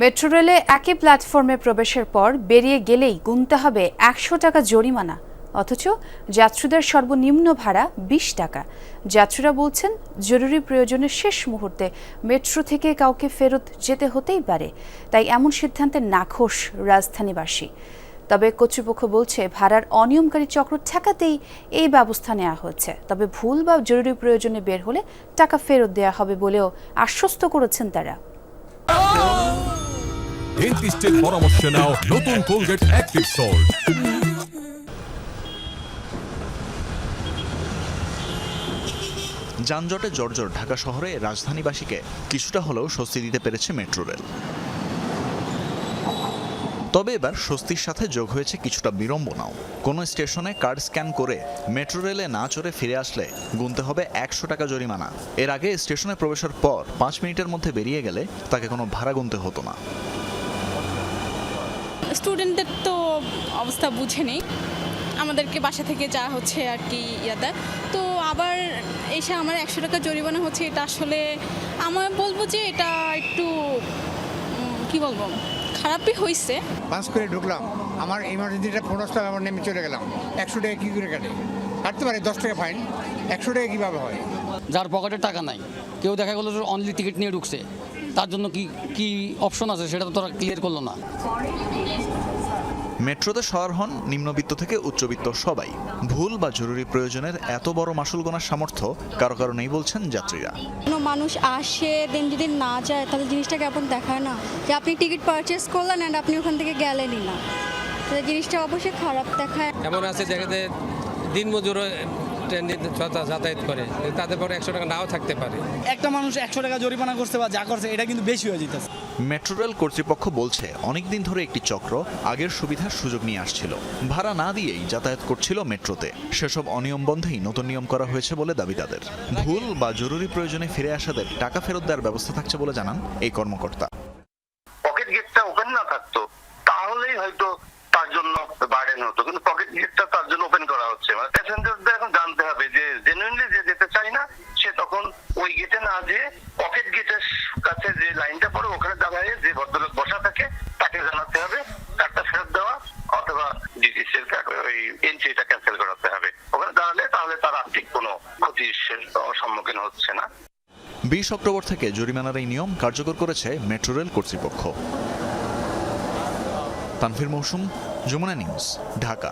Metro রেলে একই প্ল্যাটফর্মে প্রবেশের পর বেরিয়ে গেলেই গুনতে হবে একশো টাকা জরিমানা। অথচ যাত্রীদের সর্বনিম্ন ভাড়া বিশ টাকা। যাত্রীরা বলছেন, জরুরি প্রয়োজনের শেষ মুহূর্তে মেট্রো থেকে কাউকে ফেরত যেতে হতেই পারে। তাই এমন সিদ্ধান্তে নাখোশ রাজধানীবাসী। তবে কর্তৃপক্ষ বলছে, ভাড়ার অনিয়মকারী চক্র ঠেকাতেই এই ব্যবস্থা নেওয়া হচ্ছে। তবে ভুল বা জরুরি প্রয়োজনে বের হলে টাকা ফেরত দেওয়া হবে বলেও আশ্বস্ত করেছেন তারা। ডেন্টিস্টের পরামর্শ নাও নতুন কোলগেট অ্যাক্টিভ সল্ট যানজটে জর্জর ঢাকা শহরে রাজধানীবাসীকে কিছুটা হলেও স্বস্তি দিতে পেরেছে মেট্রো রেল। তবে এবার স্বস্তির সাথে যোগ হয়েছে কিছুটা বিড়ম্বনাও। কোনো স্টেশনে কার্ড স্ক্যান করে মেট্রো রেলে না চড়ে ফিরে আসলে গুনতে হবে একশো টাকা জরিমানা। এর আগে স্টেশনে প্রবেশের পর পাঁচ মিনিটের মধ্যে বেরিয়ে গেলে তাকে কোনো ভাড়া গুনতে হতো না। স্টুডেন্টদের তো অবস্থা বুঝে নেই। আমাদেরকে বাসা থেকে যা হচ্ছে আর কি ইয়াদা তো আবার এসে আমার একশো টাকা জরিমানা হচ্ছে এটা আসলে আমার বলব যে এটা একটু কি বলব খারাপই হয়েছে পাঁচ করে ঢুকলাম। আমার ইমার্জেন্সিটা পনেরো টাকা আমার নেমে চলে গেলাম। একশো টাকা কী করে কাটে? কাটতে পারে দশ টাকা ফাইন একশো টাকা কীভাবে হয়? যার পকেটে টাকা নাই। কেউ দেখা গেলো অনলি টিকিট নিয়ে ঢুকছে। তার জন্য কি কি অপশন আছে? সেটা তো তোরা ক্লিয়ার করল না। মেট্রোতে সওয়ার হন নিম্নবিত্ত থেকে উচ্চবিত্ত সবাই। ভুল বা জরুরি প্রয়োজনের এত বড় মাসুল গোনার সামর্থ্য কারও কারও নেই বলছেন যাত্রীরা। কোনো মানুষ আসে দেন যদি না যায় তাহলে জিনিসটা কেমন দেখায় না? যে আপনি টিকিট পারচেস করলেন অ্যান্ড আপনি ওখান থেকে গেলেনই না। তাহলে জিনিসটা অবশ্যই খারাপ দেখায়। এমন আছে যেখানে দিন মজুরও ট্রেন যাতায়াত করে। তাদের পরে একশো টাকা নাও থাকতে পারে। একটা মানুষ একশো টাকা জরিমানা করছে বা যা করছে এটা কিন্তু বেশি হয়ে যেতেছে। মেট্রো রেল কর্তৃপক্ষ বলছে অনেকদিন ধরে একটি চক্র আগের সুবিধার সুযোগ নিয়ে আসছিল। ভাড়া না দিয়েই যাতায়াত করছিল মেট্রোতে। সেসব অনিয়ম বন্ধেই নতুন নিয়ম করা হয়েছে বলে দাবি তাদের। ভুল বা জরুরি প্রয়োজনে ফিরে আসাদের টাকা ফেরত দেওয়ার ব্যবস্থা থাকছে বলে জানান এই কর্মকর্তা। পকেট গেটটা ওপেন না থাকতো তাহলেই হয়তো তার জন্য বার্ডেন হতো। কিন্তু পকেট গেটটা তার জন্য ওপেন করা হচ্ছে। মানে প্যাসেঞ্জারদের ওই এন্ট্রিটা ক্যান্সেল করাতে হবে। ওখানে দাঁড়ালে তাহলে তার আর্থিক কোনো ক্ষতির সম্মুখীন হচ্ছে না। বিশ অক্টোবর থেকে জরিমানার এই নিয়ম কার্যকর করেছে মেট্রো রেল কর্তৃপক্ষ। তানভীর মৌসুম, যমুনা নিউজ, ঢাকা।